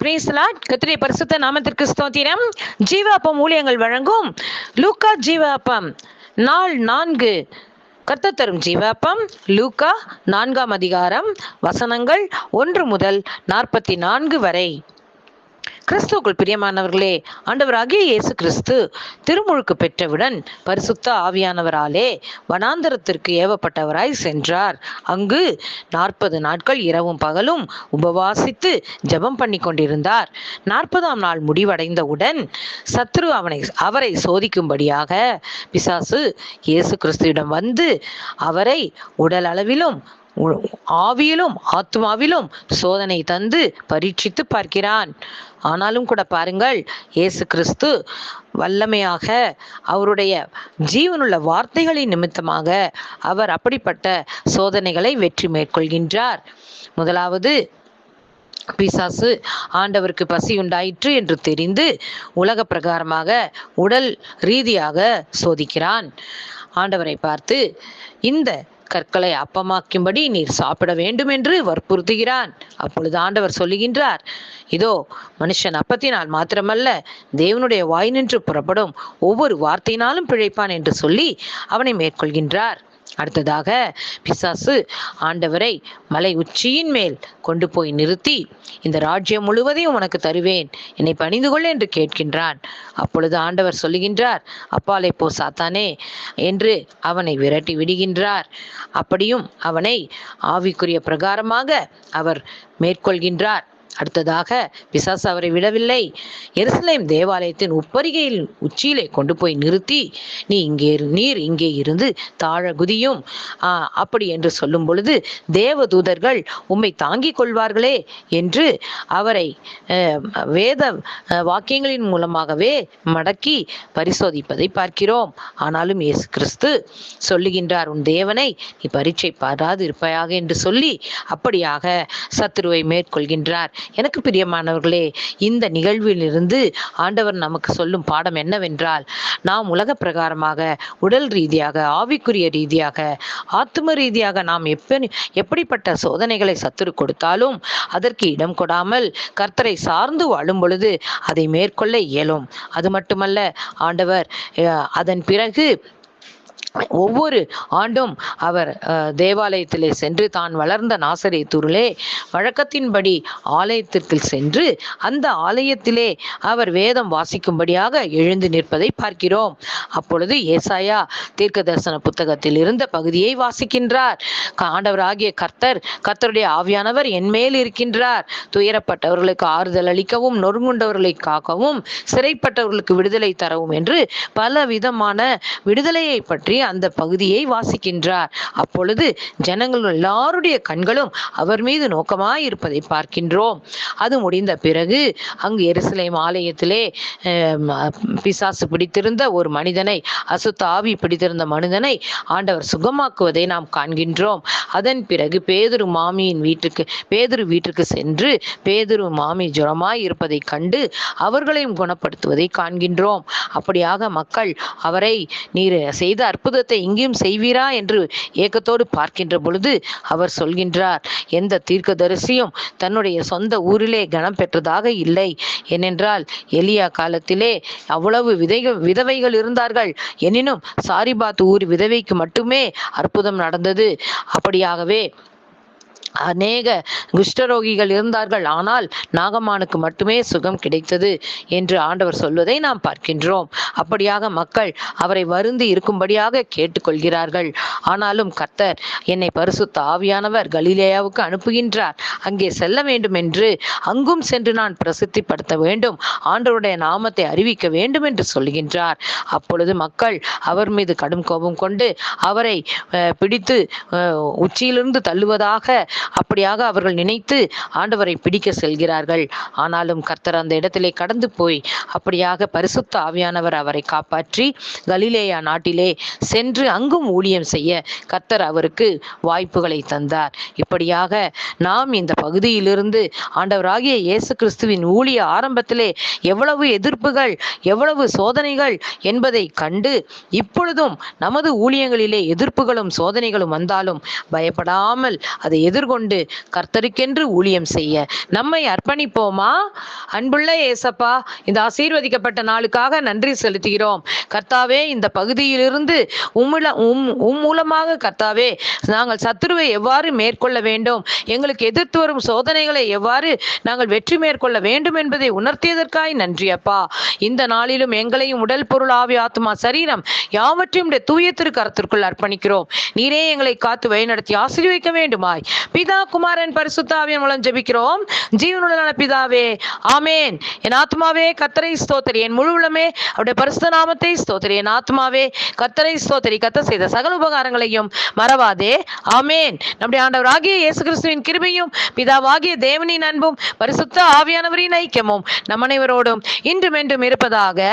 பிரேஸ்லாட் கத்திரை பரிசுத்த நாமத்திற்கு ஸ்தோத்திரம். ஜீவாப்பம் ஊழியங்கள் வழங்கும் லூக்கா ஜீவாப்பம் நாள் நான்கு. கர்த்தர் தரும் ஜீவாப்பம் லூக்கா நான்காம் அதிகாரம் வசனங்கள் ஒன்று முதல் நாற்பத்தி நான்கு வரை. கிறிஸ்துக்குள் பிரியமானவர்களே ஆண்டவராகிய இயேசு கிறிஸ்து திருமுழுக்கு பெற்றவுடன் பரிசுத்த ஆவியானவராலே வனாந்தரத்திற்கு ஏவப்பட்டவராய் சென்றார். அங்கு நாற்பது நாட்கள் இரவும் பகலும் உபவாசித்து ஜெபம் பண்ணி கொண்டிருந்தார். நாற்பதாம் நாள் முடிவடைந்தவுடன் சத்ரு அவனை அவரை சோதிக்கும்படியாக பிசாசு இயேசு கிறிஸ்துவிடம் வந்து அவரை உடல் அளவிலும் ஆவியிலும் ஆத்மாவிலும் சோதனை தந்து பரீட்சித்து பார்க்கிறான். ஆனாலும் கூட பாருங்கள் இயேசு கிறிஸ்து வல்லமையாக அவருடைய ஜீவனுள்ள வார்த்தைகளின் நிமித்தமாக அவர் அப்படிப்பட்ட சோதனைகளை வெற்றி மேற்கொள்கின்றார். முதலாவது பிசாசு ஆண்டவருக்கு பசி உண்டாயிற்று என்று தெரிந்து உலக பிரகாரமாக உடல் ரீதியாக சோதிக்கிறான். ஆண்டவரை பார்த்து இந்த கற்களை அப்பமாக்கும்படி நீர் சாப்பிட வேண்டும் என்று வற்புறுத்துகிறான். அப்பொழுது ஆண்டவர் சொல்லுகின்றார் இதோ மனுஷன் அப்பத்தினால் மாத்திரமல்ல தேவனுடைய வாய் நின்று புறப்படும் ஒவ்வொரு வார்த்தையினாலும் பிழைப்பான் என்று சொல்லி அவனை மேற்கொள்கின்றார். அடுத்ததாக பிசாசு ஆண்டவரை மலை உச்சியின் மேல் கொண்டு போய் நிறுத்தி இந்த ராஜ்யம் முழுவதையும் உனக்கு தருவேன் என்னை பணிந்து கொள் என்று கேட்கின்றான். அப்பொழுது ஆண்டவர் சொல்லுகின்றார் அப்பாலே போ சாத்தானே என்று அவனை விரட்டி விடுகின்றார். அப்படியும் அவனை ஆவிக்குரிய பிரகாரமாக அவர் மேற்கொள்கின்றார். அடுத்ததாக பிசாசு அவரை விடவில்லை. எருசலேம் தேவாலயத்தின் உப்பரிகையில் உச்சியிலே கொண்டு போய் நிறுத்தி நீ இங்கே இரு- நீர் இங்கே இருந்து தாழ குதியும் ஆ, அப்படி என்று சொல்லும் பொழுது தேவ தூதர்கள் உம்மை தாங்கிக் கொள்வார்களே என்று அவரை வேத வாக்கியங்களின் மூலமாகவே மடக்கி பரிசோதிப்பதை பார்க்கிறோம். ஆனாலும் இயேசு கிறிஸ்து சொல்லுகின்றார் உன் தேவனை நீ பரீட்சை பாராது இருப்பாயாக என்று சொல்லி அப்படியாக சத்துருவை மேற்கொள்கின்றார். எனக்கு பிரியமானவர்களே இந்த நிகழ்விலிருந்து ஆண்டவர் நமக்கு சொல்லும் பாடம் என்னவென்றால் நாம் உலக பிரகாரமாக உடல் ரீதியாக ஆவிக்குரிய ரீதியாக ஆத்ம ரீதியாக நாம் எப்படி எப்படிப்பட்ட சோதனைகளை சத்துரு கொடுத்தாலும் அதற்கு இடம் கொடாமல் கர்த்தரை சார்ந்து வாழும் பொழுது அதை மேற்கொள்ள இயலும். அது மட்டுமல்ல ஆண்டவர் அதன் பிறகு ஒவ்வொரு ஆண்டும் அவர் தேவாலயத்திலே சென்று தான் வளர்ந்த நாசரேத்தூரிலே வழக்கத்தின்படி ஆலயத்திற்கு சென்று அந்த ஆலயத்திலே அவர் வேதம் வாசிக்கும்படியாக எழுந்து நிற்பதை பார்க்கிறோம். அப்பொழுது ஏசாயா தீர்க்க தரிசன புத்தகத்தில் இருந்த பகுதியை வாசிக்கின்றார். ஆண்டவராகிய கர்த்தர் கர்த்தருடைய ஆவியானவர் என்மேல் இருக்கின்றார். துயரப்பட்டவர்களுக்கு ஆறுதல் அளிக்கவும் நொறுங்குண்டவர்களை காக்கவும் சிறைப்பட்டவர்களுக்கு விடுதலை தரவும் என்று பல விதமான விடுதலையை பற்றி பற்றி அந்த பகுதியை வாசிக்கின்றார். அப்பொழுது ஜனங்கள் எல்லாருடைய கண்களும் அவர் மீது நோக்கமாய் இருப்பதை பார்க்கின்றோம். அது முடிந்த பிறகு அங்கு எருசலேம் ஆலயத்திலே பிசாசு பிடித்திருந்த ஒரு மனிதனை அசுத்த ஆவி பிடித்திருந்த மனிதனை ஆண்டவர் சுகமாக்குவதை நாம் காண்கின்றோம். அதன் பிறகு பேதுரு மாமியின் வீட்டுக்கு பேதுரு வீட்டுக்கு சென்று பேதுரு மாமி ஜுரமாய் இருப்பதை கண்டு அவர்களையும் குணப்படுத்துவதை காண்கின்றோம். அப்படியாக மக்கள் அவரை நீர் செய்த அற்புதத்தை இங்கேயும் செய்வீரா என்று ஏக்கத்தோடு பார்க்கின்ற பொழுது அவர் சொல்கின்றார் எந்த தீர்க்கதரிசியும் தன்னுடைய சொந்த ஊரிலே கனம் பெற்றதாக இல்லை. ஏனென்றால் எலியா காலத்திலே அவ்வளவு விதைகள் விதவைகள் இருந்தார்கள். எனினும் சாரிபாத் ஊர் விதவைக்கு மட்டுமே அற்புதம் நடந்தது. அப்படியாகவே அநேக குஷ்டரோகிகள் இருந்தார்கள். ஆனால் நாகமானுக்கு மட்டுமே சுகம் கிடைத்தது என்று ஆண்டவர் சொல்வதை நாம் பார்க்கின்றோம். அப்படியாக மக்கள் அவரை வருந்தி இருக்கும்படியாக கேட்டுக்கொள்கிறார்கள். ஆனாலும் கர்த்தர் என்னை பரிசுத்த ஆவியானவர் கலீலேயாவுக்கு அனுப்புகின்றார். அங்கே செல்ல வேண்டும் என்று அங்கும் சென்று நான் பிரசித்திப்படுத்த வேண்டும். ஆண்டவருடைய நாமத்தை அறிவிக்க வேண்டும் என்று சொல்கின்றார். அப்பொழுது மக்கள் அவர் மீது கடும் கோபம் கொண்டு அவரை பிடித்து உச்சியிலிருந்து தள்ளுவதாக அப்படியாக அவர்கள் நினைத்து ஆண்டவரை பிடிக்க செல்கிறார்கள். ஆனாலும் கர்த்தர் அந்த இடத்திலே கடந்து போய் அப்படியாக பரிசுத்த ஆவியானவர் அவரை காப்பாற்றி கலிலேயா நாட்டிலே சென்று அங்கும் ஊழியம் செய்ய கர்த்தர் அவருக்கு வாய்ப்புகளை தந்தார். இப்படியாக நாம் இந்த பகுதியிலிருந்து ஆண்டவராகிய இயேசு கிறிஸ்துவின் ஊழிய ஆரம்பத்திலே எவ்வளவு எதிர்ப்புகள் எவ்வளவு சோதனைகள் என்பதை கண்டு இப்பொழுதும் நமது ஊழியங்களிலே எதிர்ப்புகளும் சோதனைகளும் வந்தாலும் பயப்படாமல் அதை எதிர்கொண்டு கொண்டு கர்த்தருக்கென்று ஊழியம் செய்ய. நம்மை அர்ப்பணிப்போமா? அன்புள்ள ஏசப்பா இந்த ஆசீர்வதிக்கப்பட்ட நாளுக்காக நன்றி செலுத்துகிறோம். கர்த்தாவே இந்த பகுதியிலிருந்து உம்முல உம் உம் மூலமாக கர்த்தாவே நாங்கள் சத்துருவை எவ்வாறு மேற்கொள்ள வேண்டும்? எங்களுக்கு எதிர்த்து வரும் சோதனைகளை எவ்வாறு நாங்கள் வெற்றி மேற்கொள்ள வேண்டும் என்பதை உணர்த்தியதற்காய் நன்றி அப்பா. இந்த நாளிலும் எங்களையும் உடல் பொருள் ஆவி ஆத்மா சரீரம் யாவற்றையும் தூய திருக்கரத்திற்குள் அர்ப்பணிக்கிறோம். நீரே எங்களை காத்து வழிநடத்தி ஆசீர்வதிக்க வேண்டுமாய். பிதா குமாரன் பரிசுத்தாவின் மூலம் ஜெபிக்கிறோம். ஜீவனுள்ள பிதாவே ஆமேன். என் ஆத்மாவே கத்தரை ஸ்தோத்திரி. என் முழு உளமே அவருடைய பரிசுத்த நாமத்தை ஸ்தோத்திரி. என் ஆத்மாவே கத்தரை ஸ்தோத்திரி. கத்த செய்த சகல உபகாரங்களையும் மறவாதே. ஆமேன். நம்முடைய ஆண்டவராகிய இயேசு கிறிஸ்துவின் கிருபையும் பிதாவாகிய தேவனின் அன்பும் பரிசுத்த ஆவியானவரின் ஐக்கியமும் நம் அனைவரோடும் இன்றும் என்றும் இருப்பதாக.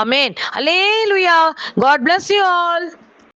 Amen. Hallelujah God bless you all